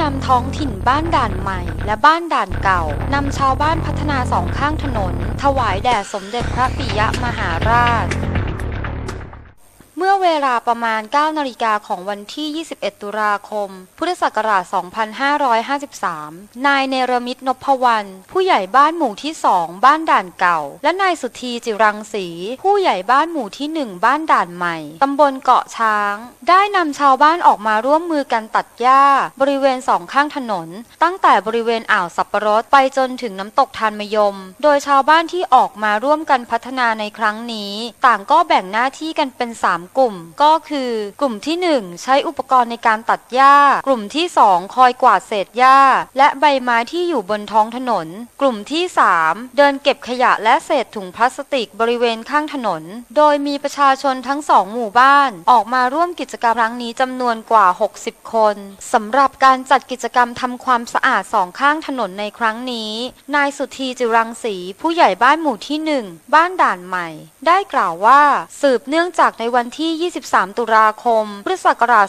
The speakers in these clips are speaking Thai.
นำท้องถิ่นบ้านด่านใหม่ และบ้านด่านเก่านำชาวบ้านพัฒนาสองข้างถนน ถวายแด่สมเด็จพระปิยมหาราช มื่อเวลาประมาณ 9 นาฬิกาของวันที่ 21 ตุลาคม พุทธศักราช 2553 นายเนรมิตนพวรรณผู้ใหญ่บ้านหมู่ที่ 2 บ้านด่านเก่า และนายสุธีจิรังสี ผู้ใหญ่บ้านหมู่ที่ 1 บ้านด่านใหม่ ตำบลเกาะช้าง ได้นำชาวบ้านออกมาร่วมมือกันตัดหญ้า บริเวณสองข้างถนน ตั้งแต่บริเวณอ่าวสับปะรดไปจนถึงน้ำตกทานมยม โดยชาวบ้านที่ออกมาร่วมกันพัฒนาในครั้งนี้ ต่างก็แบ่งหน้าที่กันเป็น 3กลุ่ม ก็คือกลุ่มที่ 1 ใช้อุปกรณ์ในการตัดหญ้า กลุ่มที่ 2 คอยกวาดเศษหญ้า และใบไม้ที่อยู่บนท้องถนน กลุ่มที่ 3 เดินเก็บขยะและเศษถุงพลาสติกบริเวณข้างถนน โดยมีประชาชนทั้งสองหมู่บ้านออกมาร่วมกิจกรรมครั้งนี้จำนวนกว่า 60 คนสำหรับการจัดกิจกรรมทำความสะอาดสองข้างถนนในครั้งนี้ นายสุธีจิรังสีผู้ใหญ่บ้านหมู่ที่ 1 บ้านด่านใหม่ ได้กล่าวว่าสืบเนื่องจากในวันที่ 23 ตุลาคม พุทธศักราช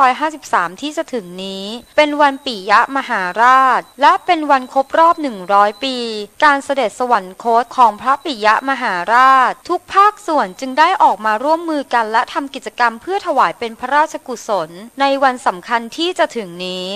2553 ที่จะถึงนี้ เป็นวันปิยมหาราช และเป็นวันครบรอบ 100 ปี การเสด็จสวรรคตของพระปิยมหาราช ทุกภาคส่วนจึงได้ออกมาร่วมมือกันและทำกิจกรรมเพื่อถวายเป็นพระราชกุศล ในวันสำคัญที่จะถึงนี้